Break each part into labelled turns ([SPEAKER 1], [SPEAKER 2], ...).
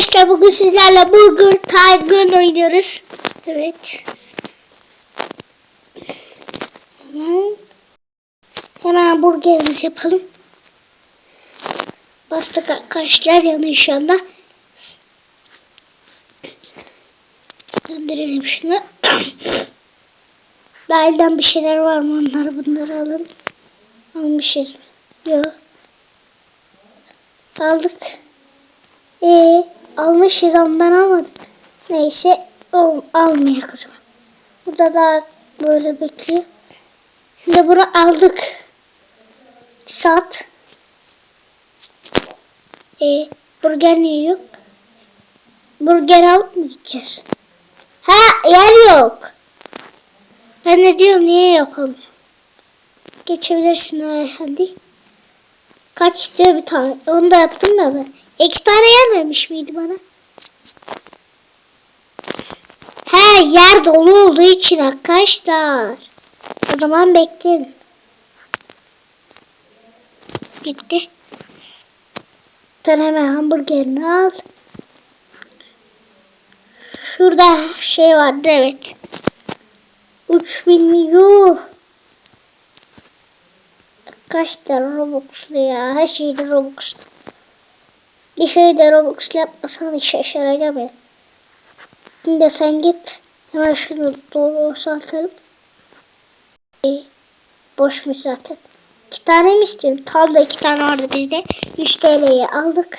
[SPEAKER 1] Arkadaşlar bugün sizlerle Burger Tiger oynuyoruz. Evet. Hemen, hemen burgerimizi yapalım. Bastık arkadaşlar yanıyor şu anda. Döndürelim şunu. Dahilden bir şeyler var mı? Onları bunları alalım. Almışız. Yok. Aldık. Ee, almışız ama ben almadım. Neyse al, almayak o zaman. Burada da böyle bekliyor. Şimdi bunu aldık. Saat. Ee, burger niye yok? Burger alıp mı gideceğiz? Ha yer yok. Ben de diyorum niye yapalım? Geçebilirsin Ayhan'di. Kaç diyor bir tane. Onu da yaptım da ben. İki tane yer vermiş miydi bana? He yer dolu olduğu için arkadaşlar. O zaman bekleyin. Gitti. Sen hemen hamburgerini al. Şurada şey vardı evet. 3000 milyon. Kaç tane Robux'lu ya? Her şeyde Robux'lu. Bir şey de Robux'lu yapmasan şaşıracağım ya. Şimdi sen git. Hemen şunu doğru saltalım. Ee, boşmuş zaten. İki tane mi istiyorsun? Tam da iki tane vardı bizde. 100 TL'ye aldık.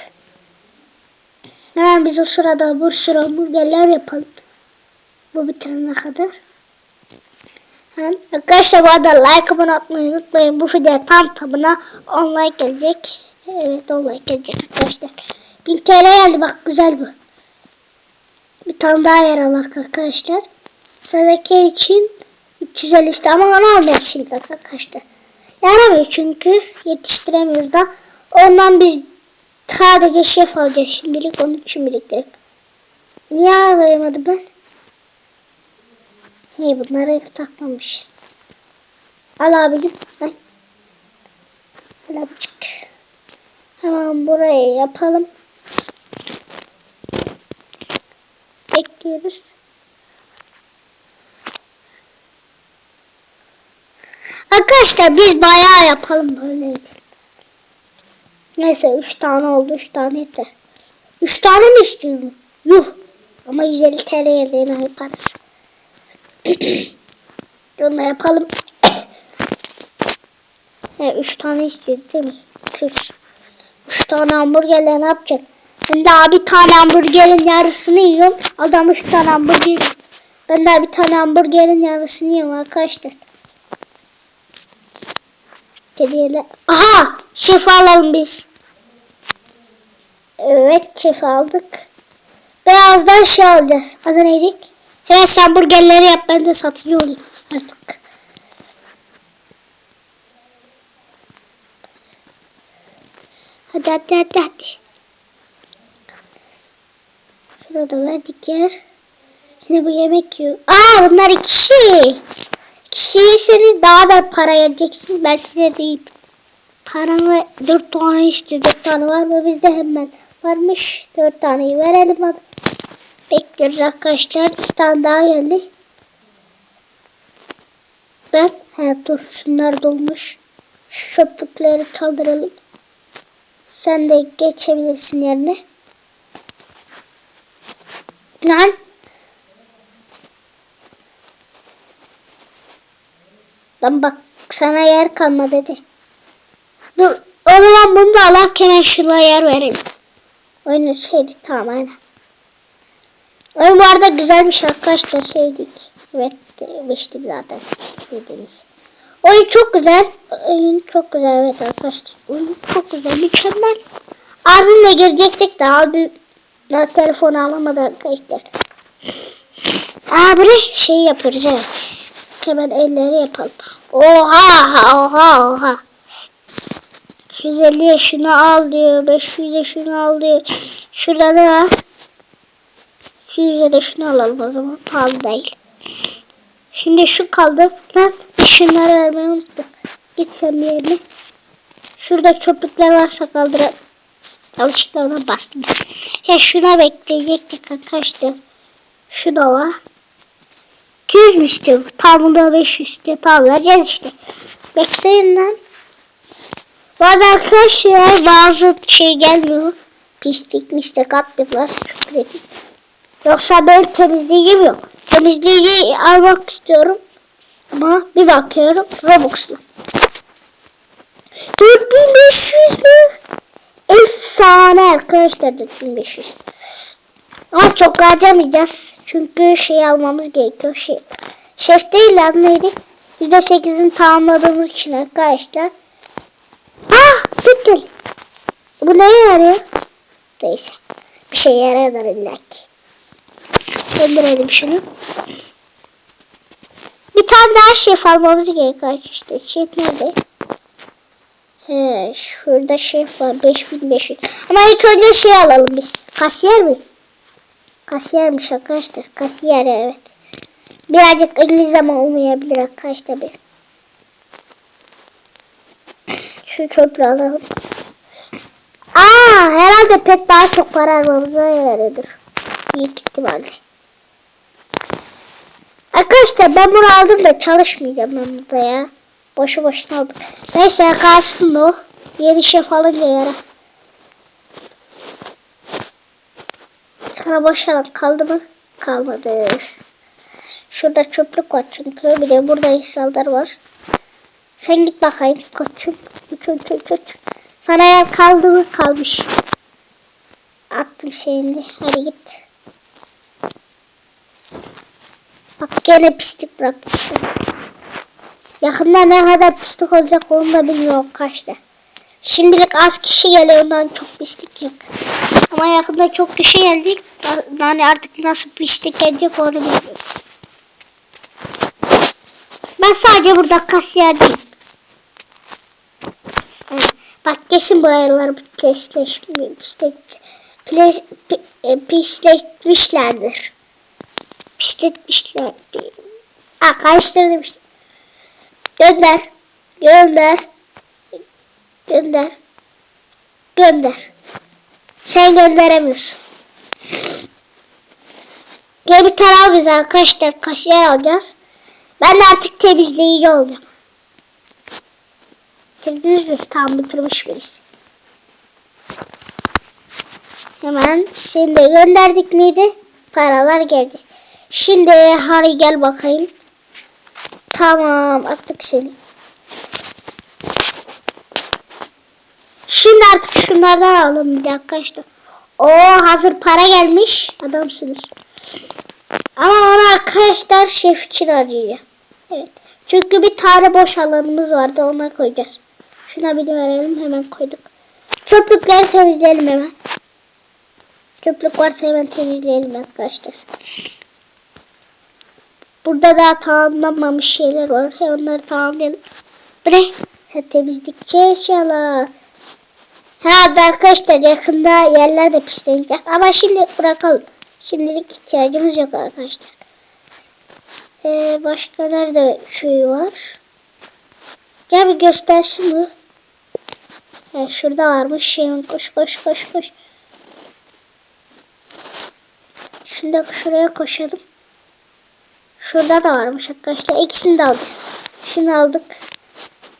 [SPEAKER 1] Hemen biz o sırada bir sürü hamburgerler yapalım. Bu bitirene kadar. Yani arkadaşlar bu arada like abone atmayı unutmayın. Bu video tam tabına 10 like gelecek. Evet 10 like gelecek arkadaşlar. 1000 TL geldi bak güzel bu. Bir tane daha yer alak arkadaşlar. Sıradaki için 350 işte ama onu almayacak şimdi arkadaşlar. Yaramıyor çünkü yetiştiremiyoruz da. Ondan biz sadece şef alacağız şimdilik. Onun için biriktirip. Niye arayamadım ben? Hey bunları takmamış. Al abicim. Ay. Al abicik. Hemen buraya yapalım. Bekliyoruz. Arkadaşlar biz bayağı yapalım böyle. Neyse 3 tane oldu 3 tane yeter. 3 tane mi istiyorum? Yuh. Ama 150 TL yediğine yaparız. Onu yapalım. He, üç tane istedi değil mi? Üç. Tane hamburgerle ne yapacak? Ben daha bir tane hamburgerin yarısını yiyorum. Adam üç tane hamburger. Ben daha bir tane hamburgerin yarısını yiyorum arkadaşlar. Kediyle. Aha! Şef alalım biz. Evet şef aldık. Beyazdan şey alacağız. Adı neydi? Evet hamburgerleri yap ben de satıcı olayım artık. Hadi hadi hadi hadi. Şurada da verdik yer. Şimdi bu yemek yiyor. Aa bunlar iki şey. Kişiyseniz daha da para vereceksiniz. Belki de değil. Paramı dört tane istiyor. Dört tane var mı? Bizde hemen varmış. Dört taneyi verelim hadi. Bekliyoruz arkadaşlar. İki tane daha geldi. Ben he dur şunlar dolmuş. Şu çöplükleri kaldıralım. Sen de geçebilirsin yerine. Lan. Lan bak sana yer kalma dedi. Dur o zaman bunu da hemen şuna yer verelim. Oyunu şeydi tamam aynen. Oyun bu arada güzelmiş arkadaşlar şeydik. Evet demiştim zaten dediğimiz. Oyun çok güzel. Oyun çok güzel evet arkadaşlar. Oyun çok güzel mükemmel. Abimle girecektik de abi daha telefonu alamadı arkadaşlar. Abi şey yapıyoruz evet. Hemen elleri yapalım. Oha oha oha. 150'ye şunu al diyor. 500'e şunu al diyor. Şurada ne var? 200'e de şunu alalım o zaman. Pahalı değil. Şimdi şu kaldı. Lan şunları vermeyi unuttum. Git sen bir yerine. Şurada çöplükler varsa kaldır. Yanlışlıkla ona bastım. Ya şuna bekleyecektik arkadaşlar. Şu da var. 200 mü istiyor? Tam da 500 istiyor. Tamam vereceğiz işte. Bekleyin lan. Bu arada arkadaşlar bazı şey gelmiyor. Pislik mislik atmıyorlar. Yoksa ben temizleyicim yok. Temizleyici almak istiyorum. Ama bir bakıyorum Robux'lu. 4500 mü? Efsane arkadaşlar 4500. Ama çok harcamayacağız. Çünkü şey almamız gerekiyor. Şey, şef değil lan neydi? %8'ini tamamladığımız için arkadaşlar. Ah bitti. Bu neye yarıyor? Neyse. Bir şey yarıyordur illa ki. Gönderelim şunu. Bir tane daha şef almamız gerekiyor işte. Şef nerede? He, şurada şef var 5500. Ama ilk önce şey alalım biz. Kasiyer mi? Kasiyermiş arkadaşlar. Kasiyer evet. Birazcık İngiliz ama olmayabilir arkadaşlar bir. Şu çöpü alalım. Aa herhalde pet daha çok para harcamamıza yararıdır. Büyük ihtimalle. Arkadaşlar ben bunu aldım da çalışmayacağım ben burada ya. Boşu boşuna aldım. Neyse kalsın o. Yeni şef alınca yara. Sana boşalım kaldı mı? Kalmadı. Şurada çöplük var çünkü. Bir de burada insanlar var. Sen git bakayım koçum. Uç uç uç. Sana yer kaldı mı? Kalmış. Attım şimdi. Hadi git. Bak gene pislik bırakmışım. Yakında ne kadar pislik olacak onu da bilmiyorum kaçta. Şimdilik az kişi geliyor ondan çok pislik yok. Ama yakında çok kişi geldik. Yani artık nasıl pislik gelecek onu bilmiyorum. Ben sadece burada kasiyerdeyim. Bak kesin buralar pisleş, Pisletmişler. Aa karıştırdım işte. Gönder. Gönder. Gönder. Gönder. Sen gönderemiyorsun. Gel bir tane al bize arkadaşlar. Kasiyer alacağız. Ben artık temizleyici olacağım. Gördünüz mü? Tam bitirmiş birisi. Hemen seni de gönderdik miydi? Paralar geldi. Şimdi Harry gel bakayım. Tamam attık seni. Şimdi artık şunlardan alalım bir dakika işte. Oo hazır para gelmiş. Adamsınız. Ama onu arkadaşlar şef için arayacağım. Evet. Çünkü bir tane boş alanımız vardı ona koyacağız. Şuna bir de verelim hemen koyduk. Çöplükleri temizleyelim hemen. Çöplük varsa hemen temizleyelim arkadaşlar. Burada daha tamamlanmamış şeyler var. He, onları tamamlayalım. Bu ne? Ha, temizlikçi eşyalar. Ha arkadaşlar yakında yerler de pislenecek. Ama şimdi bırakalım. Şimdilik ihtiyacımız yok arkadaşlar. Ee, başka nerede şey var? Gel bir göstersin bu. Ee, şurada varmış şeyin koş koş koş koş. Şimdi şuraya koşalım. Şurada da varmış arkadaşlar. İkisini de aldık. Şunu aldık.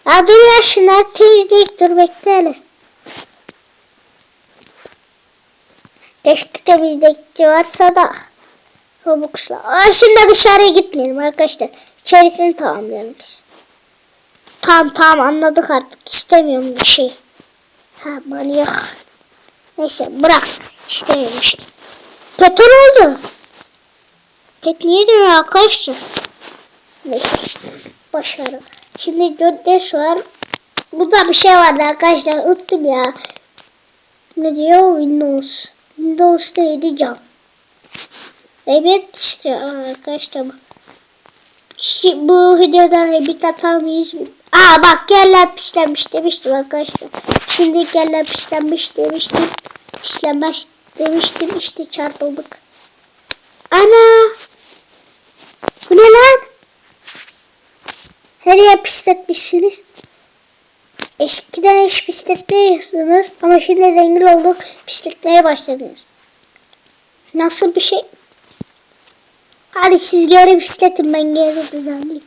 [SPEAKER 1] Ya dur ya şunlar temizleyip dur bekle hele. Keşke temizlikçi varsa da. Robux'la. Aa, şimdi dışarıya gitmeyelim arkadaşlar. İçerisini tamamlayalım biz. Tamam tamam anladık artık. İstemiyorum bir şey. Ha manyak. Neyse bırak. İstemiyorum bir şey. Petrol oldu. Dönüyor arkadaşlar? Başarı. Şimdi Döddes var. Burada bir şey vardı arkadaşlar. Unuttum ya. Ne diyor? Windows. Windows neydi cam. Evet işte arkadaşlar bu. Şi- bu videodan rebit atar mıyız? Aa bak yerler pislenmiş demiştim arkadaşlar. Şimdi yerler pislenmiş demiştim. Pislenmez demiştim işte çarpıldık. Ana! Bu ne lan? Her yer pisletmişsiniz. Eskiden hiç pisletmiyorsunuz ama şimdi zengin olduk pisletmeye başladınız. Nasıl bir şey? Hadi siz geri pisletin ben geri düzenleyeyim.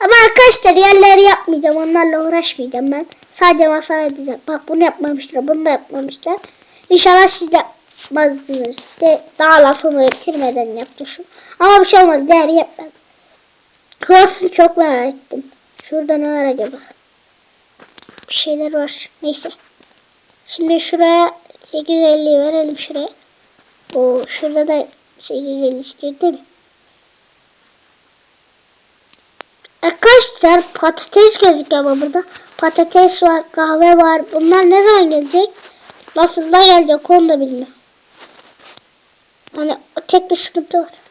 [SPEAKER 1] Ama arkadaşlar yerleri yapmayacağım. Onlarla uğraşmayacağım ben. Sadece masa edeceğim. Bak bunu yapmamışlar. Bunu da yapmamışlar. İnşallah siz de yapmazdınız. De, daha lafımı bitirmeden yaptım. Ama bir şey olmaz. Değer yapmadım. Cross'u çok merak ettim. Şurada ne var acaba? Bir şeyler var. Neyse. Şimdi şuraya 850 verelim şuraya. O şurada da 850 istiyor değil mi? Arkadaşlar patates gözüküyor ama burada. Patates var, kahve var. Bunlar ne zaman gelecek? Nasıl da gelecek onu da bilmiyorum. Hani tek bir sıkıntı var.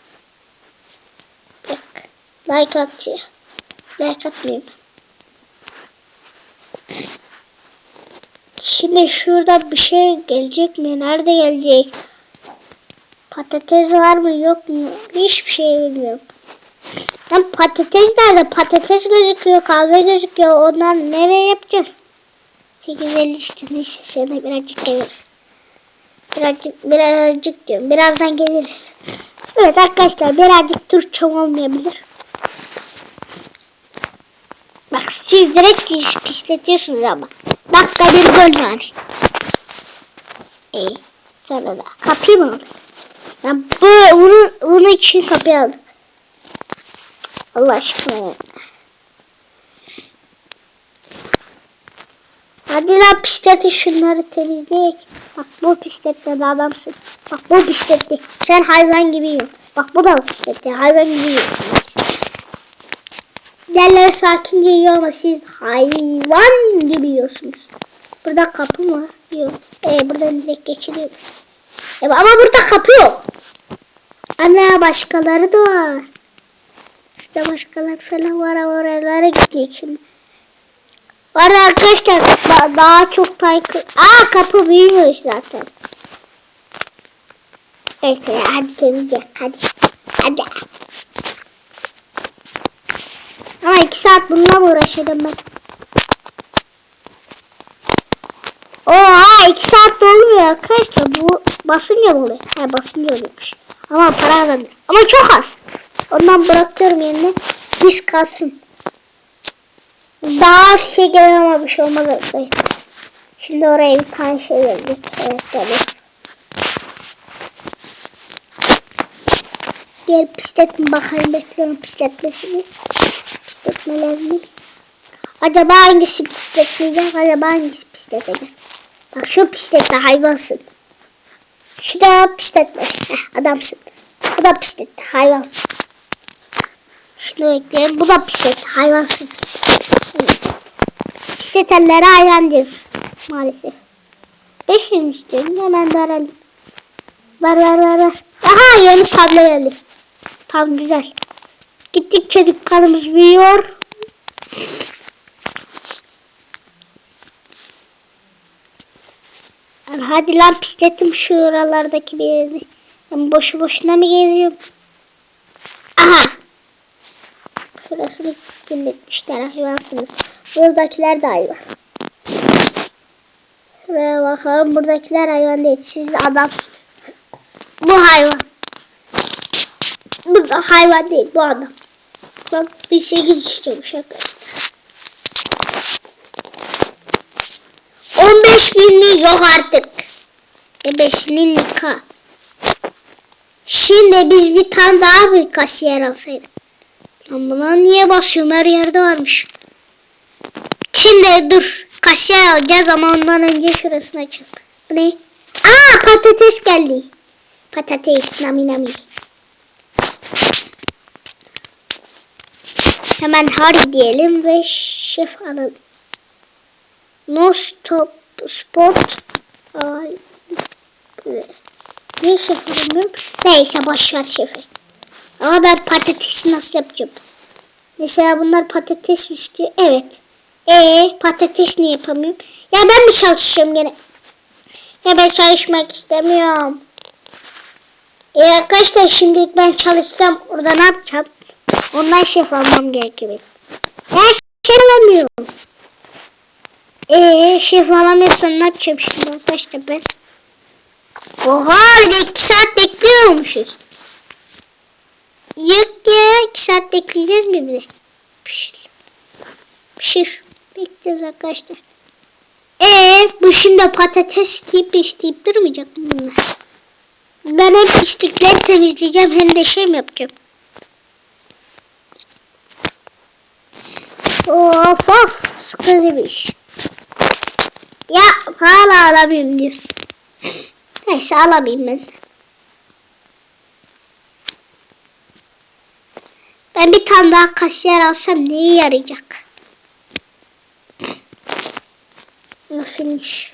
[SPEAKER 1] Like atıyor. Like atmayayım. Şimdi şurada bir şey gelecek mi? Nerede gelecek? Patates var mı yok mu? Hiçbir şey bilmiyorum. Lan patates nerede? Patates gözüküyor, kahve gözüküyor. Onlar nereye yapacağız? 850 üstünde şöyle birazcık geliriz. Birazcık, birazcık diyorum. Birazdan geliriz. Evet arkadaşlar birazcık Türkçem olmayabilir. Bak siz direkt pis, pisletiyorsunuz ama. Dakika bir gol yani. İyi. Sonra da kapıyı mı aldık? Ben bu, bunun, bunun için kapıyı aldım. Allah aşkına. Hadi lan pisleti şunları temizleyek. Bak bu pisletle de adamsın. Bak bu pisletti. Sen hayvan gibi yiyorsun. Bak bu da pisletti. Hayvan gibi yiyorsun. Yerleri sakince yiyor ama siz hayvan gibi yiyorsunuz. Burada kapı mı? Yok. Ee, buradan direkt geçiliyor. E, ama burada kapı yok. Ana başkaları da var. İşte başkaları falan var oralara gidecek şimdi. Bu arada arkadaşlar da- daha çok taykı... Aa kapı büyümüş zaten. Ya hadi temizle hadi. Hadi. İki saat bununla mı uğraşırım ben? Oha iki saat dolmuyor arkadaşlar. Bu basınca mı oluyor? He basınca oluyormuş. Ama para kazanıyor. Ama çok az. Ondan bırakıyorum yerine. Biz kalsın. Daha az şey bir şey olmaz arkadaşlar. Şimdi oraya bir tane şey gelecek. Evet tabii. Gel pisletme bakalım bekliyorum pisletmesini. Pisletmelerini. Acaba hangisi pisletleyecek? Acaba hangisi pisletecek? Bak şu pisletle hayvansın. Şu da pisletme. Heh, adamsın. Bu da pisletti hayvansın. Şunu ekleyelim. Bu da pisletti hayvansın. Pisletenlere hayvandır. Maalesef. 500 mi istiyorum? Hemen de arayalım. Ver ver ver ver. Aha yeni tablo geldi. Tam güzel. Gittikçe dükkanımız büyüyor. Lan Hadi lan pisletim şuralardaki bir yerini. Ben boşu boşuna mı geziyorum? Aha. Şurasını kirletmişler hayvansınız. Buradakiler de hayvan. Şuraya bakalım. Buradakiler hayvan değil. Siz de adamsınız. Bu hayvan. Bu da hayvan değil. Bu adam. Bak bir şey istiyormuş arkadaşlar. 15 binlik yok artık. E 5 binlik ha. Şimdi biz bir tane daha bir kasiyer alsaydık. Lan buna niye basıyorum her yerde varmış. Şimdi dur kasiyer alacağız ama ondan önce şurasını açalım. Bu ne? Aa patates geldi. Patates nami nami. Hemen hard diyelim ve şef alalım. No stop spot. Ne şef bilmiyorum. Neyse boşver şefi. Ama ben patatesi nasıl yapacağım? Mesela bunlar patates mi istiyor? Evet. Ee patates niye yapamıyorum? Ya ben mi çalışıyorum gene? Ya ben çalışmak istemiyorum. E arkadaşlar şimdilik ben çalışsam orada ne yapacağım? Ondan şef almam gerekiyor. Ben şef alamıyorum. Eee şef alamıyorsan ne yapacağım şimdi arkadaşlar ben? Oha bir iki saat bekliyormuşuz. Yok ya iki saat bir de? Pişir. Pişir. Bekleyeceğiz arkadaşlar. Eee bu şimdi patates isteyip isteyip durmayacak mı bunlar? Ben hem pislikleri temizleyeceğim hem de şey mi yapacağım? Of of sıkıcı bir iş. Ya hala alamayayım diyor. Neyse alamayayım ben. Ben bir tane daha kasiyer alsam neye yarayacak? Finish.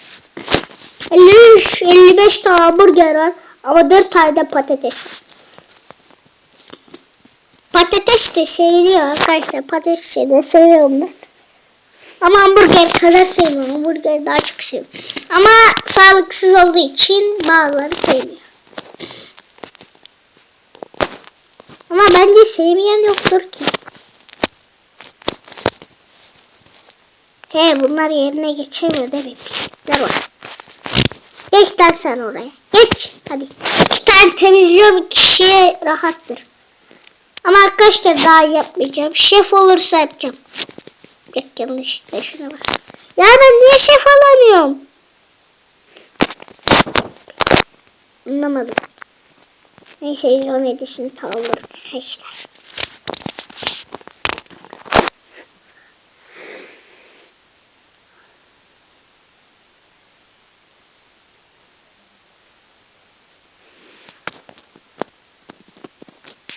[SPEAKER 1] 53, 55 tane hamburger var ama 4 tane de patates var. De seviliyor arkadaşlar. Patates de seviyorum ben. Ama hamburger kadar sevmiyorum. Hamburger daha çok seviyorum. Ama sağlıksız olduğu için bazıları sevmiyor. Ama bence sevmeyen yoktur ki. He bunlar yerine geçemiyor mi? Pislikler var. Geç sen oraya. Geç. Hadi. İki tane temizliyor bir rahattır. Ama arkadaşlar daha yapmayacağım. Şef olursa yapacağım. Yok yanlışlıkla şuna bak. Ya ben niye şef alamıyorum? Anlamadım. Neyse 117'sini tamamladık arkadaşlar.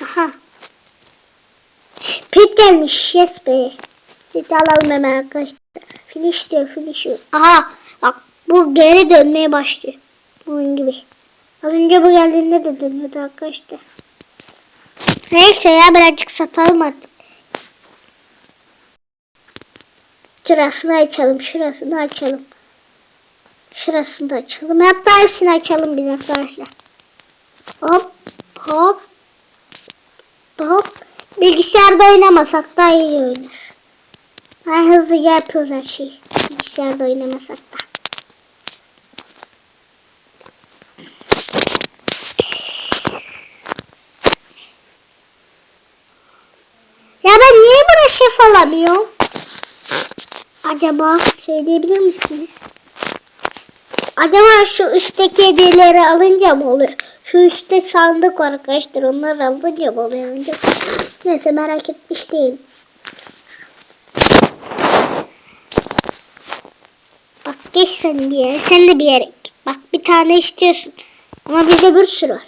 [SPEAKER 1] Aha. Pet gelmiş. Yes be. Pet alalım hemen arkadaşlar. Finish diyor finish diyor. Aha. Bak bu geri dönmeye başlıyor. Bunun gibi. Az önce bu geldiğinde de dönüyordu arkadaşlar. Neyse ya birazcık satalım artık. Şurasını açalım. Şurasını açalım. Şurasını da açalım. Hatta hepsini açalım biz arkadaşlar. Hop hop. Bilgisayarda oynamasak da iyi oynar. Ha, hızlı yapıyoruz her şeyi. Bilgisayarda oynamasak da. Ya ben niye burada şef alamıyorum? Acaba şey diyebilir misiniz? Acaba şu üstteki hediyeleri alınca mı oluyor? Şu üstte sandık var arkadaşlar. Onları alınca? Önce? Neyse merak etmiş değilim. Bak geç sen bir yere. Sen de bir yere. Bak bir tane istiyorsun. Ama bizde bir sürü var.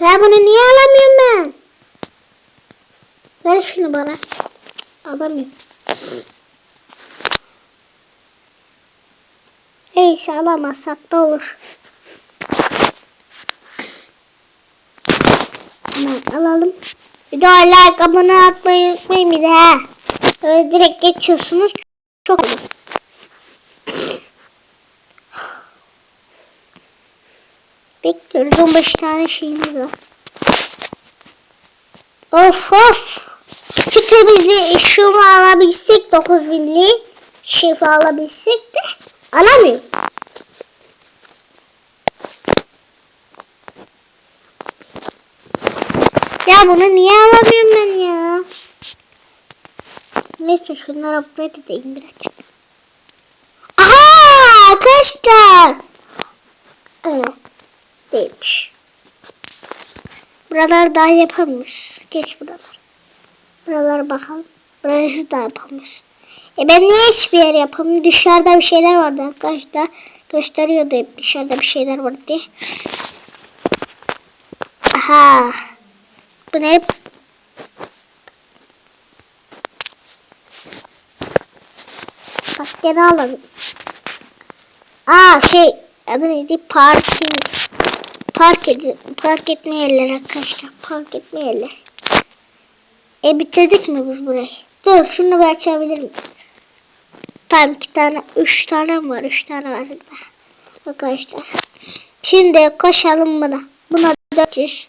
[SPEAKER 1] Ya bunu niye alamıyorum ben? Ver şunu bana. Alamıyorum. Neyse alamazsak da olur. Hemen alalım. De like abone atmayı unutmayın bir de ha. Öyle direkt geçiyorsunuz. Çok olur. Bekliyoruz 15 tane şeyimiz var. Of of. Şu temizliği şunu alabilsek 9 milli şifa alabilsek de alamıyorum. Ya bunu niye alamıyorum ben ya? Neyse şunlara buraya da değin birazcık. Aha arkadaşlar. Evet. Değilmiş. Buralar daha yapılmış. Geç buralar. Buralara bakalım. Burası da yapılmış. E ben niye hiçbir yer yapamıyorum? Dışarıda bir şeyler vardı arkadaşlar. Gösteriyordu hep dışarıda bir şeyler vardı. Aha. Bu ne? Bak gene alalım. Aa şey adı neydi? Parking. Park, ed park etme yerleri arkadaşlar. Park etme yerleri. E bitirdik mi biz burayı? Dur şunu bir açabilir miyim? Tamam iki tane, üç tane var? Üç tane var. Arkadaşlar. Şimdi koşalım buna. Buna 400.